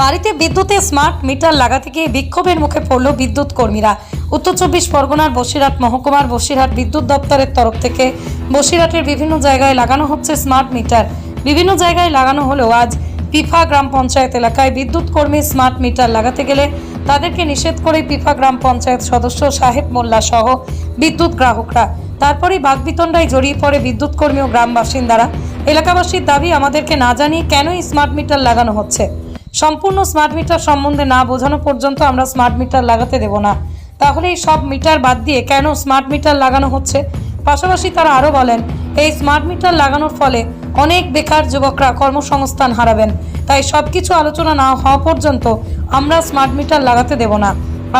বাড়িতে বিদ্যুতে smart meter লাগাতে গিয়ে বিক্ষোভের মুখে পড়ল বিদ্যুৎ কর্মীরা। উত্তর চব্বিশ পরগনার বসিরহাট মহকুমার বসিরহাট বিদ্যুৎ দপ্তরের তরফ থেকে বসিরহাটের বিভিন্ন জায়গায় লাগানো হচ্ছে স্মার্ট মিটার। বিভিন্ন জায়গায় লাগানো হলেও আজ পিফা গ্রাম পঞ্চায়েত এলাকায় বিদ্যুৎ কর্মী স্মার্ট মিটার লাগাতে গেলে তাদেরকে নিষেধ করে পিফা গ্রাম পঞ্চায়েত সদস্য সাহেব মোল্লা সহ বিদ্যুৎ গ্রাহকরা। তারপরেই বাগবিতণ্ডায় জড়িয়ে পড়ে বিদ্যুৎ কর্মী ও গ্রাম বাসিন্দারা। এলাকাবাসীর দাবি, আমাদেরকে না জানিয়ে কেনই স্মার্ট মিটার লাগানো হচ্ছে? সম্পূর্ণ স্মার্ট মিটার সম্বন্ধে না বোঝানো পর্যন্ত আমরা স্মার্ট মিটার লাগাতে দেব না। তাহলে এই সব মিটার বাদ দিয়ে কেন স্মার্ট মিটার লাগানো হচ্ছে? পাশাপাশি তারা আরও বলেন, এই স্মার্ট মিটার লাগানোর ফলে অনেক বেকার যুবকরা কর্মসংস্থান হারাবেন। তাই সব কিছু আলোচনা না হওয়া পর্যন্ত আমরা স্মার্ট মিটার লাগাতে দেব না।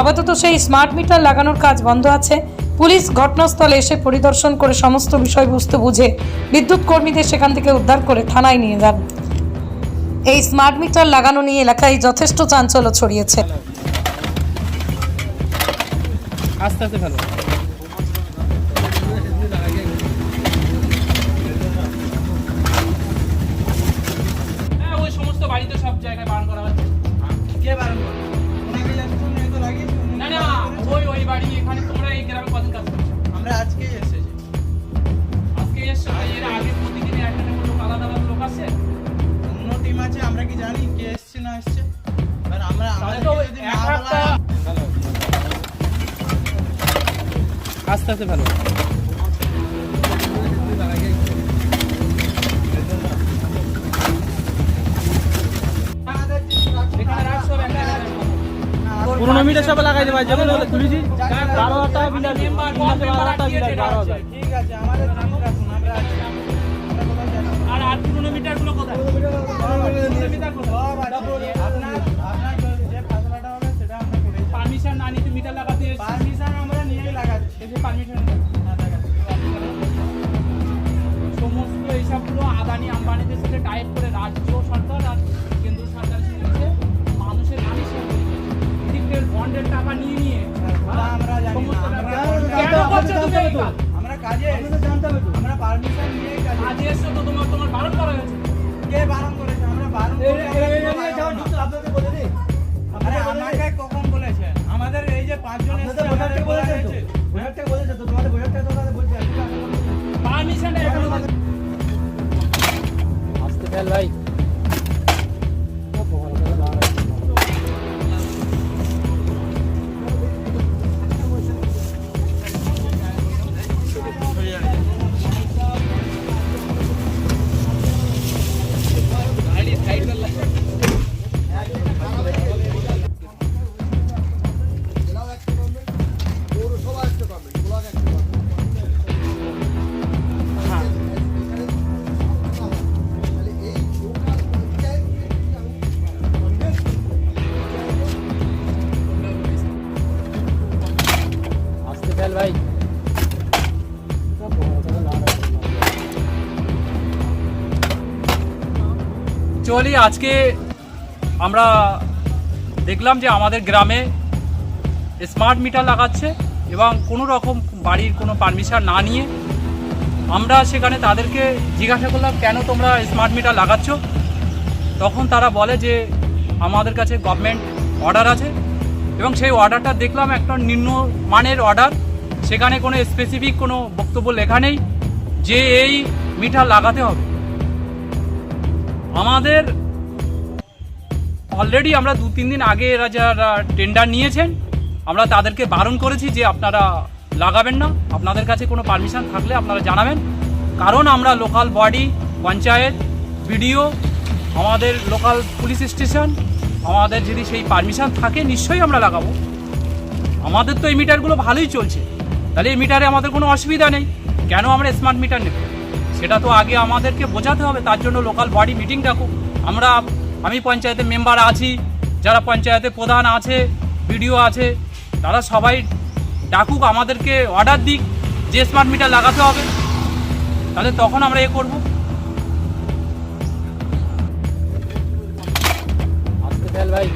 আপাতত সেই স্মার্ট মিটার লাগানোর কাজ বন্ধ আছে। পুলিশ ঘটনাস্থলে এসে পরিদর্শন করে সমস্ত বিষয়বস্তু বুঝে বিদ্যুৎ কর্মীদের সেখান থেকে উদ্ধার করে থানায় নিয়ে যান। এই স্মার্ট মিটার লাগানো নিয়ে এলাকায় যথেষ্ট চাঞ্চল্য ছড়িয়েছে। আস্তে আস্তে ফেলো। হ্যাঁ ওই সমস্ত বাড়িতে সব জায়গায় বারণ করা হচ্ছে। কে বারণ না না ওই ওই বাড়ি এখানে তোমরা এই গ্রামে কদিন কাজ করছ? আমরা আজকে এসছে এবার আমরা আস্তে আস্তে একটা পুরোনো মিটার সব লাগাই দেবে যখন বলে তুলেছি বারো হাজার টাকা বিল বারো হাজার টাকা বিল বারো হাজার। ঠিক আছে আমাদের আমরা। আর আর পুরোনো কোথায়? আমরা পারমিশন না নিতে মিটার লাগাতে পারমিশন আমরা নিয়েই লাগাচ্ছি। পারমিশন হ্যাঁ, সমস্ত এইসবগুলো আদানি আম্বানিদের সাথে টাইপ করে রাজ্য সরকার আর কেন্দ্র সরকারের সঙ্গে মিলে মানুষের ইলেকট্রিক বন্ডের টাকা নিয়ে নিয়ে। ওটা আমরা জানি আমরা কাজ? আমরা পারমিশন নিয়েই কাজে এসছো তো তোমার বারণ করা হয়েছে। কে বারণ করেছে? আমরা বারণ? আরে আমাকে কখন বলেছে? আমাদের এই যে পাঁচজন বলেছে আমাদের বলা হয়েছে। পারমিশন এখনও আসতে বলছে ভাই। আসতে অ্যাকচুয়ালি আজকে আমরা দেখলাম যে আমাদের গ্রামে স্মার্ট মিটার লাগাচ্ছে এবং কোনো রকম বাড়ির কোনো পারমিশন না নিয়ে আমরা সেখানে তাদেরকে জিজ্ঞাসা করলাম, কেন তোমরা স্মার্ট মিটার লাগাচ্ছ? তখন তারা বলে যে, আমাদের কাছে গভর্নমেন্ট অর্ডার আছে। এবং সেই অর্ডারটা দেখলাম একটা নিম্ন মানের অর্ডার সেখানে কোনো স্পেসিফিক কোনো বক্তব্য লেখা নেই যে এই মিটার লাগাতে হবে। আমাদের অলরেডি আমরা দু, তিন দিন আগে এরা যারা টেন্ডার নিয়েছেন, আমরা তাদেরকে বারণ করেছি যে আপনারা লাগাবেন না। আপনাদের কাছে কোনো পারমিশন থাকলে আপনারা জানাবেন। কারণ আমরা লোকাল বডি পঞ্চায়েত, বিডিও, আমাদের লোকাল পুলিশ স্টেশন আমাদের যদি সেই পারমিশন থাকে, নিশ্চয়ই আমরা লাগাবো। আমাদের তো এই মিটারগুলো ভালোই চলছে। তাহলে এই মিটারে আমাদের কোনো অসুবিধা নেই। কেন আমরা স্মার্ট মিটার নেব? সেটা তো আগে আমাদেরকে বোঝাতে হবে, তার জন্য লোকাল বডি মিটিং ডাকুক আমরা, আমি পঞ্চায়েতের মেম্বার আছি, যারা পঞ্চায়েতের প্রধান আছে বিডিও আছে, তারা সবাই ডাকুক, আমাদেরকে অর্ডার দিক, যে স্মার্ট মিটার লাগাতে হবে। তাহলে তখন আমরা এ করব। ভাই